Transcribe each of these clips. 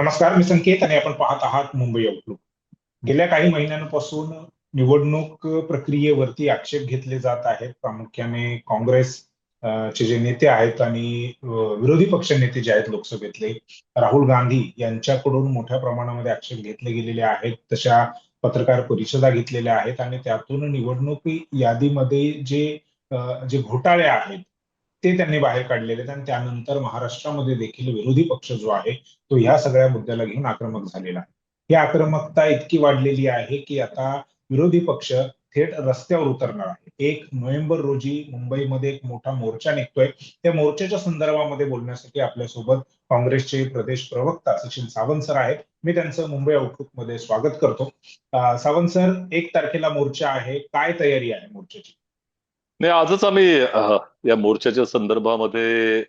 नमस्कार मी संकेत आणि आपण पाहत आहात मुंबई आउटलुक गेल्या काही महिन्यांपासून निवडणूक प्रक्रियेवरती आक्षेप घेतले जात आहेत. प्रामुख्याने काँग्रेस चे जे नेते आहेत आणि विरोधी पक्ष नेते जे आहेत लोकसभेतले राहुल गांधी यांच्याकडून मोठ्या प्रमाणामध्ये आक्षेप घेतले गेलेले आहेत. तशा पत्रकार परिषदा घेतलेल्या आहेत आणि त्यातून निवडणूक यादीमध्ये जे जे घोटाळे आहेत ते त्यांनी बाहेर काढलेले आहेत आणि त्यानंतर महाराष्ट्रामध्ये देखील विरोधी पक्ष जो आहे तो ह्या सगळ्या मुद्द्याला घेऊन आक्रमक झालेला आहे. ही आक्रमकता इतकी वाढलेली आहे की आता विरोधी पक्ष थेट रस्त्यावर उतरणार आहे. एक नोव्हेंबर रोजी मुंबईमध्ये एक मोठा मोर्चा निघतोय. त्या मोर्चाच्या संदर्भामध्ये बोलण्यासाठी आपल्यासोबत काँग्रेसचे प्रदेश प्रवक्ता सचिन सावंत सर आहेत. मी त्यांचं मुंबई आउटलुकमध्ये स्वागत करतो. सावंत सर एक तारखेला मोर्चा आहे. काय तयारी आहे मोर्चाची? नाही आजच आम्ही या मोर्चाच्या संदर्भामध्ये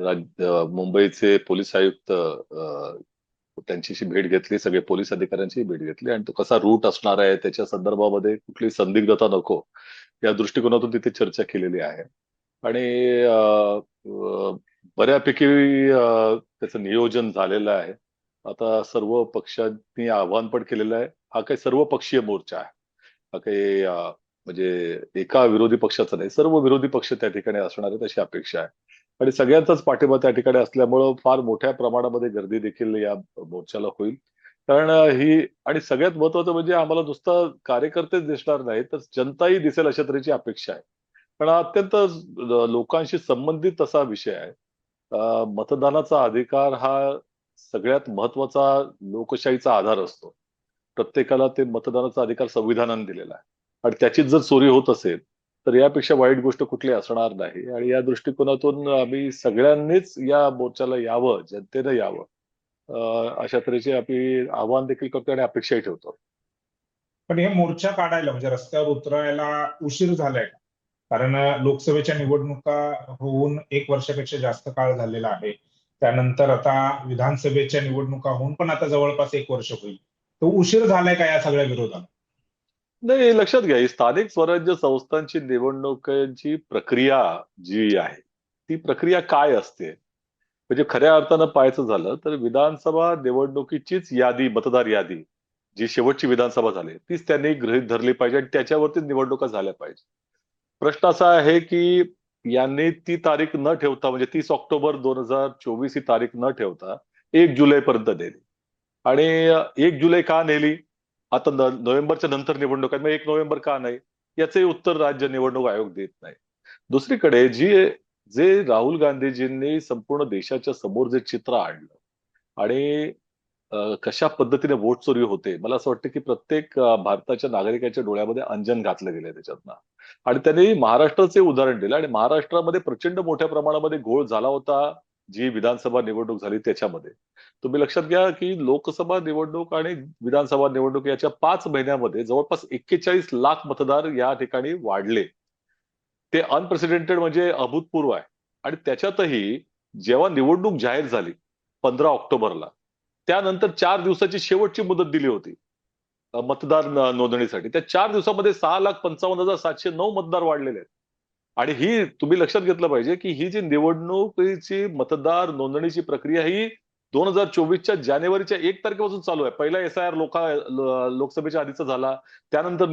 राज- मुंबईचे पोलीस आयुक्त त्यांच्याशी भेट घेतली सगळे पोलीस अधिकाऱ्यांची भेट घेतली. आणि तो कसा रूट असणार आहे त्याच्या संदर्भामध्ये कुठली संदिग्धता नको या दृष्टिकोनातून तिथे चर्चा केलेली आहे. आणि बऱ्यापैकी त्याचं नियोजन झालेलं आहे. आता सर्व पक्षांनी आवाहन पण केलेलं आहे. हा काही सर्व पक्षीय मोर्चा आहे. हा काही म्हणजे एका विरोधी पक्षाचा नाही सर्व विरोधी पक्ष त्या ठिकाणी असणार आहेत अशी अपेक्षा आहे. आणि सगळ्यांचाच पाठिंबा त्या ठिकाणी असल्यामुळं फार मोठ्या प्रमाणामध्ये गर्दी देखील या मोर्चाला होईल. कारण ही आणि सगळ्यात महत्वाचं म्हणजे आम्हाला नुसतं कार्यकर्तेच दिसणार नाही तर जनताही दिसेल अशा तऱ्हेची अपेक्षा आहे. पण अत्यंत लोकांशी संबंधित असा विषय आहे. मतदानाचा अधिकार हा सगळ्यात महत्त्वाचा लोकशाहीचा आधार असतो. प्रत्येकाला ते मतदानाचा अधिकार संविधानाने दिलेला आहे. आणि त्याचीच जर चोरी होत असेल तर यापेक्षा वाईट गोष्ट कुठली असणार नाही. आणि या दृष्टिकोनातून आम्ही सगळ्यांनीच या मोर्चाला यावं जनतेनं यावं. अशा तऱ्हेचे आम्ही आव्हान देखील करतो आणि अपेक्षाही ठेवतो. पण हे मोर्चा काढायला म्हणजे रस्त्यावर उतरायला उशीर झालाय. का कारण लोकसभेच्या निवडणुका होऊन एक वर्षापेक्षा जास्त काळ झालेला आहे. त्यानंतर आता विधानसभेच्या निवडणुका होऊन पण आता जवळपास एक वर्ष होईल. तो उशीर झालाय का या सगळ्या विरोधात? नाही लक्षात घ्या स्थानिक स्वराज्य संस्थांची निवडणुकांची प्रक्रिया जी आहे ती प्रक्रिया काय असते? म्हणजे खऱ्या अर्थानं पाहायचं झालं तर विधानसभा निवडणुकीचीच यादी मतदार यादी जी शेवटची विधानसभा झाली तीच त्यांनी गृहीत धरली पाहिजे आणि त्याच्यावरती निवडणुका झाल्या पाहिजे. प्रश्न असा आहे की यांनी ती तारीख न ठेवता म्हणजे तीस ऑक्टोबर दोन हजार चोवीस ही तारीख न ठेवता एक जुलैपर्यंत नेली. आणि एक जुलै का नेली? आता नोव्हेंबरच्या नंतर निवडणूक आहे मग एक नोव्हेंबर का नाही? याचे उत्तर राज्य निवडणूक आयोग देत नाही. दुसरीकडे जी जे राहुल गांधीजींनी संपूर्ण देशाच्या समोर जे चित्र आणलं आणि कशा पद्धतीने वोट चोरी होते मला असं वाटतं की प्रत्येक भारताच्या नागरिकाच्या डोळ्यामध्ये अंजन घातलं गेलंय त्याच्यातनं. आणि त्यांनी महाराष्ट्राचे उदाहरण दिलं आणि महाराष्ट्रामध्ये प्रचंड मोठ्या प्रमाणामध्ये घोळ झाला होता. जी विधानसभा निवडणूक झाली त्याच्यामध्ये. तुम्ही लक्षात घ्या की लोकसभा निवडणूक आणि विधानसभा निवडणूक याच्या पाच महिन्यामध्ये जवळपास एक्केचाळीस लाख मतदार या ठिकाणी वाढले. ते अनप्रेसिडेंटेड म्हणजे अभूतपूर्व आहे. आणि त्याच्यातही जेव्हा निवडणूक जाहीर झाली पंधरा ऑक्टोबरला त्यानंतर चार दिवसाची शेवटची मुदत दिली होती मतदार नोंदणीसाठी. त्या चार दिवसामध्ये सहा लाख पंचावन्न हजार सातशे नऊ मतदार वाढलेले आहेत. आणि ही तुम्ही लक्षात घेतलं पाहिजे की ही जी निवडणुकीची मतदार नोंदणीची प्रक्रिया ही दोन हजार चोवीसच्या जानेवारीच्या एक तारखेपासून चालू आहे. पहिला एस आय आर लोका लोकसभेच्या आधीचा झाला. त्यानंतर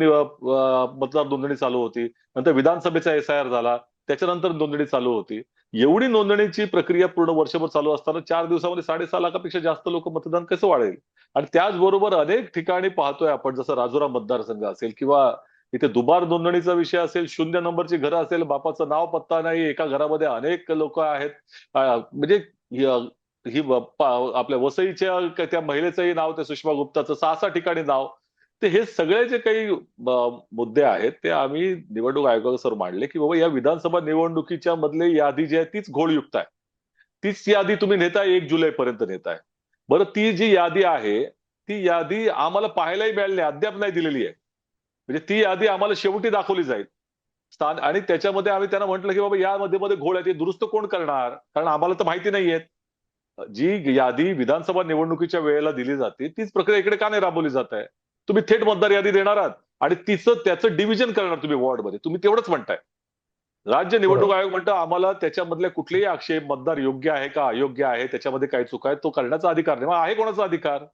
मतदार नोंदणी चालू होती. नंतर विधानसभेचा एस आय आर झाला. त्याच्यानंतर नोंदणी चालू होती. एवढी नोंदणीची प्रक्रिया पूर्ण वर्षभर चालू असताना चार दिवसामध्ये साडेसहा लाखापेक्षा जास्त लोक मतदान कसं वाढेल? आणि त्याचबरोबर अनेक ठिकाणी पाहतोय आपण जसं राजुरा मतदारसंघ असेल किंवा इथे दुबार नोंदणीचा विषय असेल शून्य नंबरची घरं असेल बापाचं नाव पत्ता नाही एका घरामध्ये अनेक लोक आहेत. म्हणजे ही आपल्या वसईच्या त्या महिलेचंही नाव ते सुषमा गुप्ताचं सहा सहा ठिकाणी नाव. ते हे सगळे जे काही मुद्दे आहेत ते आम्ही निवडणूक आयोगासमोर मांडले की बाबा या विधानसभा निवडणुकीच्या मधले यादी जी आहे तीच घोळयुक्त आहे. तीच यादी तुम्ही नेताय एक जुलै पर्यंत नेताय. बरं ती जी यादी आहे ती यादी आम्हाला पाहायलाही मिळाली अद्याप नाही दिलेली आहे. म्हणजे ती यादी आम्हाला शेवटी दाखवली जाईल. स्थान आणि त्याच्यामध्ये आम्ही त्यांना म्हटलं की बाबा यामध्ये मध्ये घोळ आहे. ते दुरुस्त कोण करणार? कारण आम्हाला तर माहिती नाहीये जी यादी विधानसभा निवडणुकीच्या वेळेला दिली जाते तीच प्रक्रिया इकडे का नाही राबवली जात आहे? तुम्ही थेट मतदार यादी देणार आहात. आणि तिचं त्याचं डिव्हिजन करणार तुम्ही वॉर्डमध्ये. तुम्ही तेवढंच म्हणताय. राज्य निवडणूक. आयोग म्हणतं आम्हाला त्याच्यामधले कुठलेही आक्षेप मतदार योग्य आहे का अयोग्य आहे त्याच्यामध्ये काही चुका आहेत तो करण्याचा अधिकार नाही. मग आहे कोणाचा अधिकार?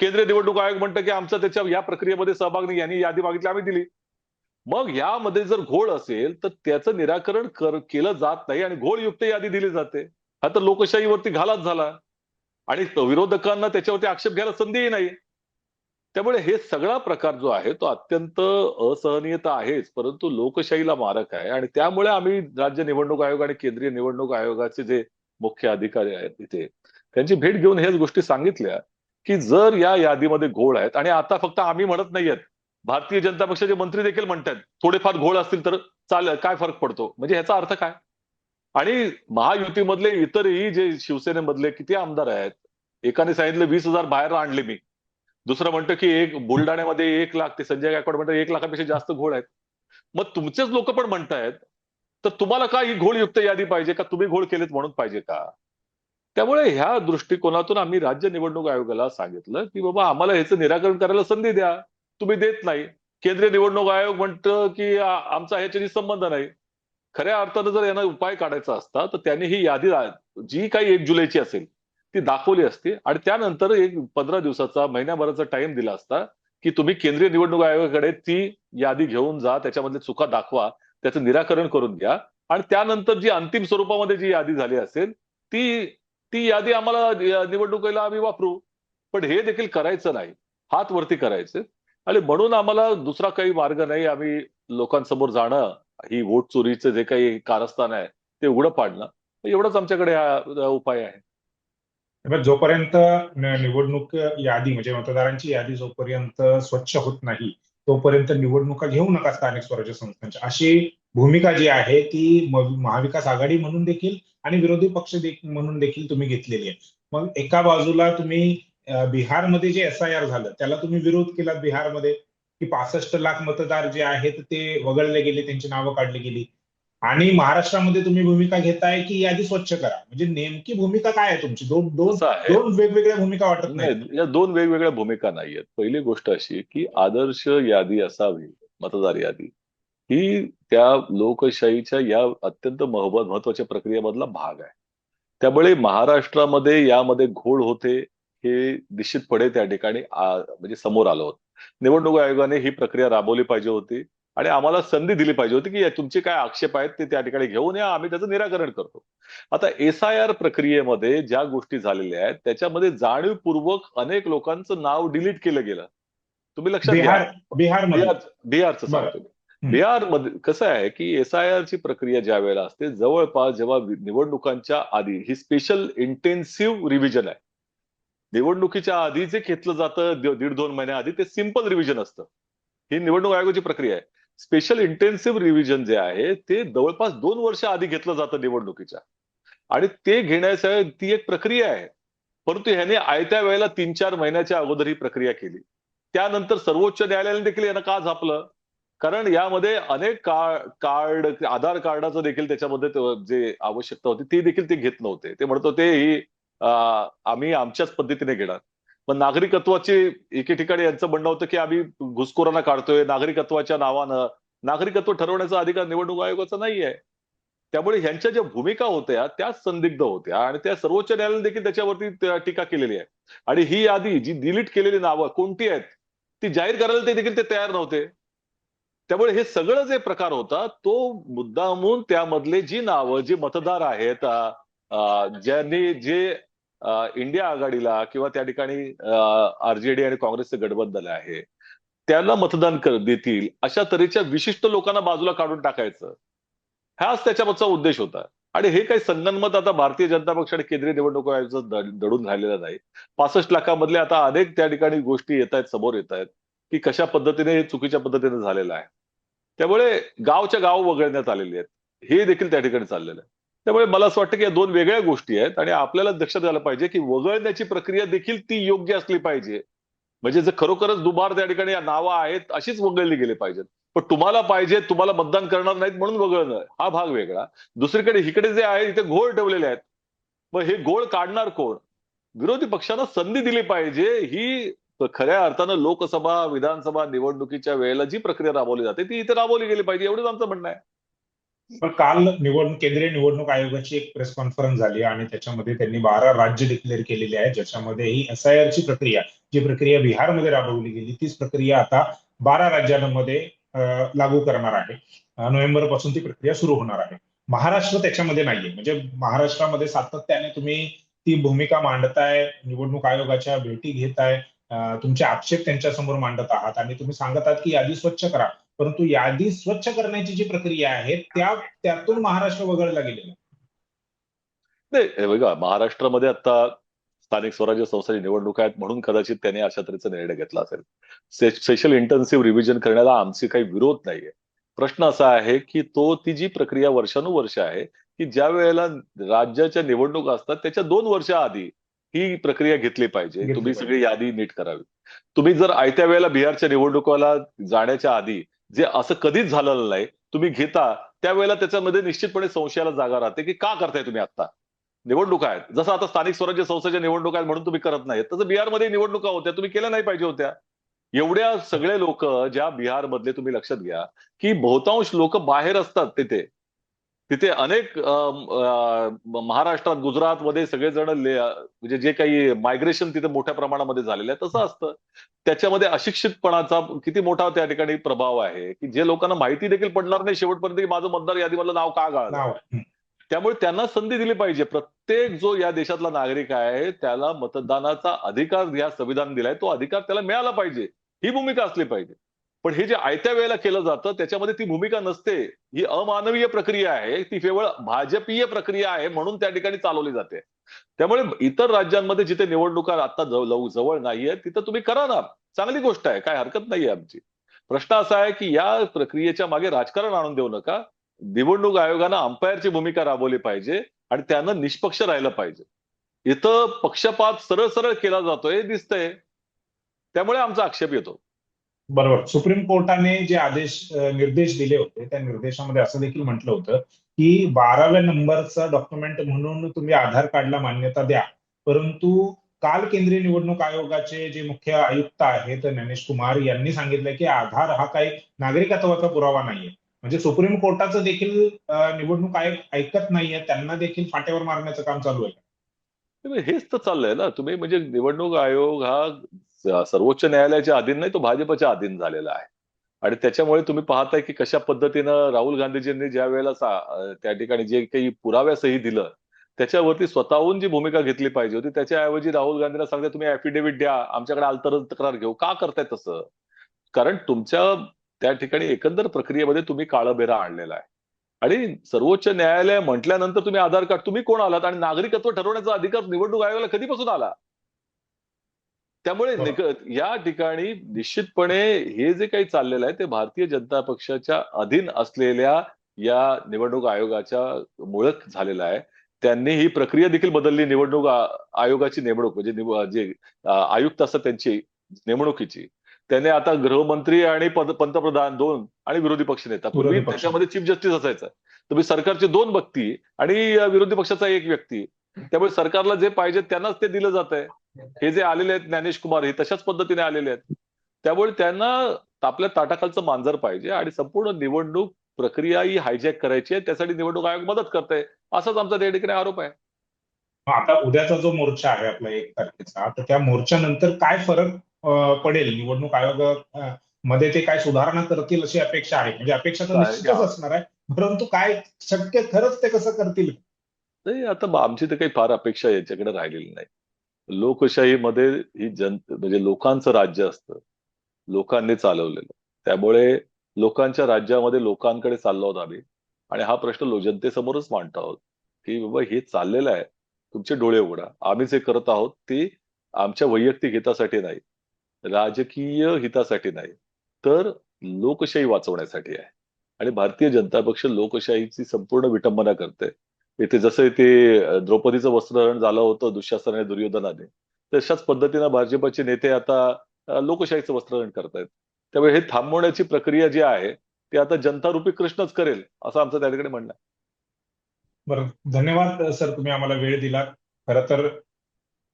केंद्रीय निवडणूक आयोग म्हणतं की आमचा त्याच्या या प्रक्रियेमध्ये सहभाग नाही यांनी यादी मागितली आम्ही दिली. मग यामध्ये जर घोळ असेल तर त्याचं निराकरण केलं जात नाही आणि घोळयुक्त यादी दिली जाते. हा तर लोकशाहीवरती घालाच झाला. आणि विरोधकांना त्याच्यावरती आक्षेप घ्यायला संधीही नाही. त्यामुळे हे सगळा प्रकार जो आहे तो अत्यंत असहनीयता आहेच. परंतु लोकशाहीला मारक आहे. आणि त्यामुळे आम्ही राज्य निवडणूक आयोग आणि केंद्रीय निवडणूक आयोगाचे जे मुख्य अधिकारी आहेत तिथे त्यांची भेट घेऊन हेच गोष्टी सांगितल्या. की जर या यादीमध्ये घोळ आहेत आणि आता फक्त आम्ही म्हणत नाहीयेत भारतीय जनता पक्षाचे मंत्री देखील म्हणतात थोडेफार घोळ असतील तर चालेल काय फरक पडतो? म्हणजे ह्याचा अर्थ काय? आणि महायुतीमधले इतरही जे शिवसेनेमधले किती आमदार आहेत एकाने सांगितलं वीस हजार बाहेर आणले मी. दुसरं म्हणतं की एक बुलढाण्यामध्ये एक लाख ते संजय गायकवाड म्हणतात एक लाखापेक्षा जास्त घोळ आहेत. मग तुमचेच लोक पण म्हणतायत तर तुम्हाला का ही घोळयुक्त यादी पाहिजे? का तुम्ही घोळ केलेत म्हणून पाहिजे का? त्यामुळे ह्या दृष्टिकोनातून आम्ही राज्य निवडणूक आयोगाला सांगितलं की बाबा आम्हाला ह्याचं निराकरण करायला संधी द्या. तुम्ही देत नाही. केंद्रीय निवडणूक आयोग म्हणतं की आमचा ह्याच्याशी संबंध नाही. खऱ्या अर्थानं जर यांना उपाय काढायचा असता तर त्यांनी ही यादी जी काही एक जुलैची असेल ती दाखवली असती. आणि त्यानंतर एक पंधरा दिवसाचा महिन्याभराचा टाइम दिला असता की तुम्ही केंद्रीय निवडणूक आयोगाकडे ती यादी घेऊन जा त्याच्यामधले चुका दाखवा त्याचं निराकरण करून घ्या. आणि त्यानंतर जी अंतिम स्वरूपामध्ये जी यादी झाली असेल ती ती यादी आम्हाला निवडणुकीला आम्ही वापरू पण हे देखील करायचं नाही. हात वरती करायचे. आणि म्हणून आम्हाला दुसरा काही मार्ग नाही आम्ही लोकांसमोर जाणं ही वोट चोरीचं जे काही कारस्थान आहे ते उघडं पाडणं. एवढंच आमच्याकडे हा उपाय आहे. जोपर्यंत निवडणूक यादी म्हणजे मतदारांची यादी जोपर्यंत स्वच्छ होत नाही तोपर्यंत निवडणुका घेऊ नका स्थानिक स्वराज्य संस्थांच्या. अशी भूमिका जी आहे ती महाविकास आघाडी म्हणून देखील आणि विरोधी पक्ष म्हणून देखील तुम्ही घेतलेली आहे. मग एका बाजूला तुम्ही बिहारमध्ये जे एस आय आर झालं त्याला तुम्ही विरोध केला बिहारमध्ये की पासष्ट लाख मतदार जे आहेत ते वगळले गेले त्यांची नावं काढली गेली. आणि महाराष्ट्रामध्ये तुम्ही भूमिका घेताय की यादी स्वच्छ करा. म्हणजे नेमकी भूमिका काय आहे तुमची? दोन दोन दोन वेगवेगळ्या भूमिका वाटत नाही नाही या दोन वेगवेगळ्या भूमिका नाहीयेत. पहिली गोष्ट अशी की आदर्श यादी असावी मतदार यादी. ही त्या लोकशाहीच्या या अत्यंत महत्व- महत्त्वाच्या प्रक्रियेमधला भाग आहे. त्यामुळे महाराष्ट्रामध्ये यामध्ये घोळ होते हे निश्चितपणे त्या ठिकाणी म्हणजे समोर आलं होतं. निवडणूक आयोगाने ही प्रक्रिया राबवली पाहिजे होती आणि आम्हाला संधी दिली पाहिजे होती की तुमचे काय आक्षेप आहेत ते त्या ठिकाणी घेऊन या आम्ही त्याचं निराकरण करतो. आता एस आय आर प्रक्रियेमध्ये ज्या गोष्टी झालेल्या आहेत त्याच्यामध्ये जाणीवपूर्वक अनेक लोकांचं नाव डिलीट केलं गेलं. तुम्ही लक्षात घ्या. बिहार बिहारचं. सांगतो. बिहारमध्ये कसं आहे की एस आय आर ची प्रक्रिया ज्या वेळेला असते जवळपास जेव्हा निवडणुकांच्या आधी ही स्पेशल इंटेन्सिव्ह रिव्हिजन आहे. निवडणुकीच्या आधी जे घेतलं जातं दीड दोन महिन्याआधी ते सिंपल रिव्हिजन असतं. ही निवडणूक आयोगाची प्रक्रिया आहे. स्पेशल इंटेन्सिव्ह रिव्हिजन जे आहे ते जवळपास दोन वर्ष आधी घेतलं जातं निवडणुकीच्या. आणि ते घेण्याच्या ती एक प्रक्रिया आहे. परंतु ह्याने आयत्या वेळेला तीन चार महिन्याच्या अगोदर ही प्रक्रिया केली. त्यानंतर सर्वोच्च न्यायालयाने देखील यानं का झापलं? कारण यामध्ये अनेक का- कार्ड आधार कार्डाचं देखील त्याच्यामध्ये जे आवश्यकता होती ती देखील ते घेत नव्हते. ते म्हणत होते ही आम्ही आमच्याच पद्धतीने घेणार. पण नागरिकत्वाचे एके ठिकाणी यांचं म्हणणं होतं की आम्ही घुसखोरांना काढतोय नागरिकत्वाच्या नावानं. नागरिकत्व ठरवण्याचा अधिकार निवडणूक आयोगाचा नाही आहे त्यामुळे ह्यांच्या ज्या भूमिका होत्या त्या संदिग्ध होत्या आणि त्या सर्वोच्च न्यायालयाने देखील त्याच्यावरती टीका केलेली आहे. आणि ही यादी जी डिलीट केलेली नावं कोणती आहेत ती जाहीर करायला ते देखील ते तयार नव्हते. त्यामुळे हे सगळं जे प्रकार होता तो मुद्दामून त्यामधले जी नावं जी मतदार आहेत ज्यांनी जे इंडिया आघाडीला किंवा त्या ठिकाणी आरजेडी आणि काँग्रेसचं गठबंधन आहे त्याला मतदान कर देतील अशा तऱ्हेच्या विशिष्ट लोकांना बाजूला काढून टाकायचं हाच त्याच्यामागचा उद्देश होता. आणि हे काही संगनमत आता भारतीय जनता पक्ष आणि केंद्रीय निवडणूक आयोगाचं दडून राहिलेलं नाही. पासष्ट लाखामधले आता अनेक त्या ठिकाणी गोष्टी येत आहेत समोर येत आहेत की कशा पद्धतीने हे चुकीच्या पद्धतीने झालेलं आहे. त्यामुळे गावच्या गाव वगळण्यात आलेली आहेत. हे देखील त्या ठिकाणी चाललेलं आहे. त्यामुळे मला असं वाटतं की या दोन वेगळ्या गोष्टी आहेत आणि आपल्याला लक्षात घ्यायला पाहिजे की वगळण्याची प्रक्रिया देखील ती योग्य असली पाहिजे. म्हणजे जर खरोखरच दुबार त्या ठिकाणी या नावं आहेत अशीच वगळली गेली पाहिजेत. पण तुम्हाला पाहिजे तुम्हाला मतदान करणार नाहीत म्हणून वगळणं हा भाग वेगळा. दुसरीकडे इकडे जे आहे इथे घोळ ठेवलेले आहेत. मग हे घोळ काढणार कोण? विरोधी पक्षांना संधी दिली पाहिजे ही खऱ्या अर्थानं लोकसभा विधानसभा निवडणुकीच्या वेळेला जी प्रक्रिया राबवली जाते ती इथे राबवली गेली पाहिजे एवढंच आमचं म्हणणं आहे. पण काल निवडणूक केंद्रीय निवडणूक आयोगाची एक प्रेस कॉन्फरन्स झाली आणि त्याच्यामध्ये त्यांनी बारा राज्य डिक्लेअर केलेली आहे ज्याच्यामध्ये ही एसआयआर ची प्रक्रिया जी प्रक्रिया बिहारमध्ये राबवली गेली तीच प्रक्रिया आता बारा राज्यांमध्ये लागू करणार आहे. नोव्हेंबरपासून ती प्रक्रिया सुरू होणार आहे. महाराष्ट्र त्याच्यामध्ये नाहीये. म्हणजे महाराष्ट्रामध्ये सातत्याने तुम्ही ती भूमिका मांडताय निवडणूक आयोगाच्या भेटी घेताय तुमचे आक्षेप त्यांच्यासमोर मांडत आहात. आणि तुम्ही सांगत आहात की यादी स्वच्छ करा. परंतु यादी स्वच्छ करण्याची जी प्रक्रिया आहे त्या त्यातून महाराष्ट्र वगळला गेलेला नाही बघा महाराष्ट्रामध्ये आता स्थानिक स्वराज्य संस्थांची निवडणूक आहेत म्हणून कदाचित त्यांनी अशा तऱ्हेचा निर्णय घेतला असेल. स्पेशल इंटेन्सिव्ह रिव्हिजन करण्याला आमचे काही विरोध नाहीये. प्रश्न असा आहे की तो ती जी प्रक्रिया वर्षानुवर्ष आहे की ज्या वेळेला राज्याच्या निवडणूक असतात त्याच्या दोन वर्षा आधी ही प्रक्रिया घेतली पाहिजे. तुम्ही सगळी यादी नीट करावी. तुम्ही जर आयत्या वेळेला बिहारच्या निवडणुकाला जाण्याच्या आधी जे असं कधीच झालेलं नाही तुम्ही घेता त्यावेळेला त्याच्यामध्ये निश्चितपणे संशयाला जागा राहते की का करताय तुम्ही आता निवडणुका आहेत. जसं आता स्थानिक स्वराज्य संस्थेच्या निवडणुका आहेत म्हणून तुम्ही करत नाही तसं बिहारमध्ये निवडणुका होत्या तुम्ही केल्या नाही पाहिजे होत्या. एवढ्या सगळे लोक ज्या बिहार मधले तुम्ही लक्षात घ्या की बहुतांश लोक बाहेर असतात तिथे. तिथे अनेक महाराष्ट्रात गुजरातमध्ये सगळेजण म्हणजे जे काही मायग्रेशन तिथे मोठ्या प्रमाणामध्ये झालेलं आहे तसं असतं. त्याच्यामध्ये अशिक्षितपणाचा किती मोठा त्या ठिकाणी प्रभाव आहे की जे लोकांना माहिती देखील पडणार नाही शेवटपर्यंत की माझं मतदार यादीमधलं नाव का गाळलं? त्यामुळे त्यांना संधी दिली पाहिजे. प्रत्येक जो या देशातला नागरिक आहे त्याला मतदानाचा अधिकार या संविधान दिलाय तो अधिकार त्याला मिळाला पाहिजे. ही भूमिका असली पाहिजे. पण हे जे आयत्या वेळेला केलं जातं त्याच्यामध्ये ती भूमिका नसते. ही अमानवीय प्रक्रिया आहे. ती केवळ भाजपीय प्रक्रिया आहे म्हणून त्या ठिकाणी चालवली जाते. त्यामुळे इतर राज्यांमध्ये जिथे निवडणुका आता जवळ नाहीये तिथं तुम्ही करा ना. चांगली गोष्ट आहे. काय हरकत नाही आमची. प्रश्न असा आहे की या प्रक्रियेच्या मागे राजकारण आणून देऊ नका. निवडणूक आयोगानं अंपायरची भूमिका राबवली पाहिजे आणि त्यानं निष्पक्ष राहिलं पाहिजे. इथं पक्षपात सरळ सरळ केला जातोय दिसतंय. त्यामुळे आमचा आक्षेप येतो. बरोबर. सुप्रीम कोर्टाने जे आदेश निर्देश दिले होते त्या निर्देशामध्ये असं देखील म्हटलं होतं की बाराव्या नंबरचा डॉक्युमेंट म्हणून तुम्ही आधार कार्डला मान्यता द्या. परंतु काल केंद्रीय निवडणूक आयोगाचे जे मुख्य आयुक्त आहेत ज्ञानेश कुमार यांनी सांगितलं की आधार हा काही नागरिकत्वाचा पुरावा नाहीये. म्हणजे सुप्रीम कोर्टाचं देखील निवडणूक आयोग ऐकत नाहीये त्यांना देखील फाट्यावर मारण्याचं काम चालू आहे. हेच तर चाललंय ना. तुम्ही म्हणजे निवडणूक आयोग हा सर्वोच्च न्यायालयाच्या अधीन नाही तो भाजपच्या अधीन झालेला आहे. आणि त्याच्यामुळे तुम्ही पाहताय की कशा पद्धतीनं राहुल गांधीजींनी ज्या वेळेला त्या ठिकाणी जे काही पुराव्यासही दिलं त्याच्यावरती स्वतःहून जी भूमिका घेतली पाहिजे होती त्याच्याऐवजी राहुल गांधीला सांगते तुम्ही ऍफिडेव्हिट द्या आमच्याकडे आलतर तक्रार घेऊ. का करताय तसं? कारण तुमच्या त्या ठिकाणी एकंदर प्रक्रियेमध्ये तुम्ही काळबेरा आणलेला आहे. आणि सर्वोच्च न्यायालय म्हटल्यानंतर तुम्ही आधार कार्ड तुम्ही कोण आलात? आणि नागरिकत्व ठरवण्याचा अधिकार निवडणूक आयोगाला कधीपासून आला? त्यामुळे या ठिकाणी निश्चितपणे हे जे काही चाललेलं आहे ते भारतीय जनता पक्षाच्या अधीन असलेल्या या निवडणूक आयोगाच्या मुळक झालेला आहे. त्यांनी ही प्रक्रिया देखील बदलली निवडणूक आयोगाची नेमणूक म्हणजे जे आयुक्त असतात त्यांची नेमणुकीची. त्याने आता गृहमंत्री आणि पंतप्रधान दोन आणि विरोधी पक्ष नेता पूर्वी त्याच्यामध्ये चीफ जस्टिस असायचा. तुम्ही सरकारचे दोन व्यक्ती आणि विरोधी पक्षाचा एक व्यक्ती. त्यामुळे सरकारला जे पाहिजे त्यांनाच ते दिलं जात आहे हे जे आलेले आहेत ज्ञानेश कुमार हे तशाच पद्धतीने आलेले आहेत. त्यामुळे त्यांना आपल्या ताटाखालचं मांजर पाहिजे आणि संपूर्ण निवडणूक प्रक्रिया ही हायजॅक करायची आहे. त्यासाठी निवडणूक आयोग मदत करते असाच आमचा त्या ठिकाणी आरोप आहे. आता उद्याचा जो मोर्चा आहे आपला एक तारखेचा तर त्या मोर्चानंतर काय फरक पडेल? निवडणूक आयोगमध्ये ते काय सुधारणा करतील अशी अपेक्षा आहे? म्हणजे अपेक्षा तर निश्चितच असणार आहे. परंतु काय शक्य खरंच ते कसं करतील? नाही आता आमची तर काही फार अपेक्षा याच्याकडे राहिलेली नाही. लोकशाहीमध्ये ही जन म्हणजे लोकांचं राज्य असतं. लोकांनी चालवलेलं. त्यामुळे लोकांच्या राज्यामध्ये लोकांकडे चाललो आहोत आम्ही. आणि हा प्रश्न जनतेसमोरच मांडतो आहोत. की बाबा हे चाललेलं आहे. तुमचे डोळे उघडा. आम्ही जे करत आहोत ते आमच्या वैयक्तिक हितासाठी नाही. राजकीय हितासाठी नाही. तर लोकशाही वाचवण्यासाठी आहे. आणि भारतीय जनता पक्ष लोकशाहीची संपूर्ण विटंबना करते इथे जसं ते द्रौपदीचं वस्त्रहरण झालं होतं दुःशासनाने दुर्योधनाने तशाच पद्धतीनं भाजपचे नेते आता लोकशाहीचं वस्त्रहरण करतायत. त्यामुळे हे थांबवण्याची प्रक्रिया जी आहे ती आता जनता रूपी कृष्णच करेल असं आमचं त्या ठिकाणी म्हणणं आहे. बरं धन्यवाद सर तुम्ही आम्हाला वेळ दिला खर तर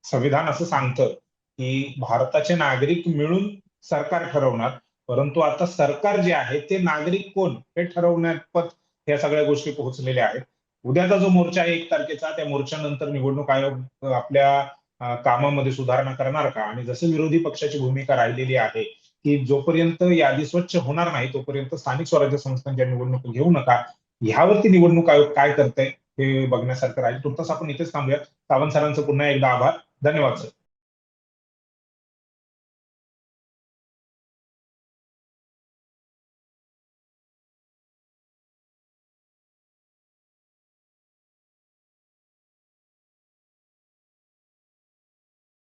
संविधान असं सांगतं की भारताचे नागरिक मिळून सरकार ठरवणार परंतु आता सरकार जे आहे ते नागरिक कोण? हे ठरवण्यात ह्या सगळ्या गोष्टी पोहोचलेल्या आहेत. उद्याचा जो मोर्चा आहे एक तारखेचा त्या मोर्चानंतर निवडणूक आयोग आपल्या कामामध्ये सुधारणा करणार का? आणि जसं विरोधी पक्षाची भूमिका राहिलेली आहे की जोपर्यंत यादी स्वच्छ होणार नाही तोपर्यंत स्थानिक स्वराज्य संस्थांच्या निवडणूक घेऊ नका. ह्यावरती निवडणूक आयोग काय करतंय हे बघण्यासारखं राहील. तुर्तास आपण इथेच थांबूया सावंत सरांचं पुन्हा एकदा आभार. धन्यवाद सर.